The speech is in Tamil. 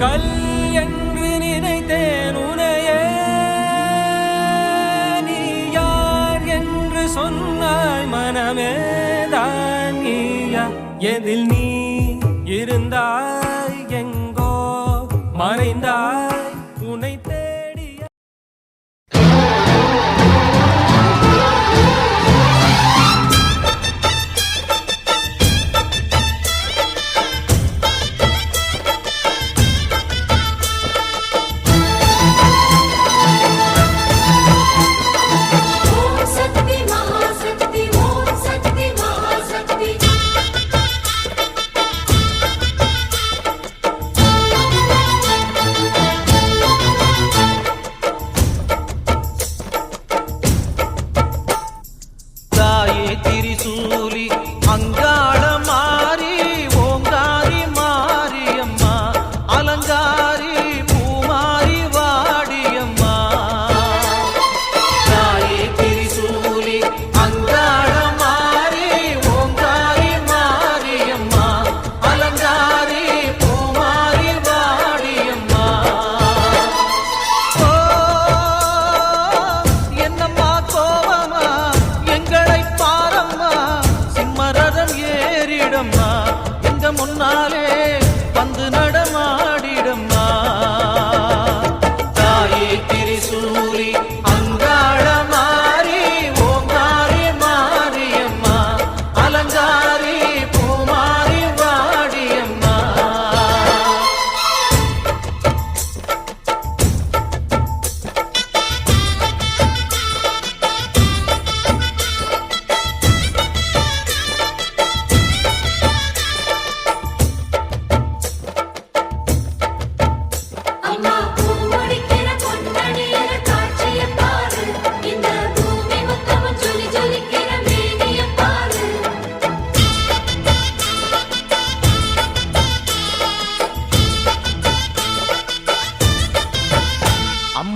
கல் என்று நினைத்தேன் உனையே. நீ யார் என்று சொன்னாய் மனமே தான் நீயா எதில் நீ இருந்தாய் எங்கோ மறைந்தாய் உனைத்தே ಮಾಡಿ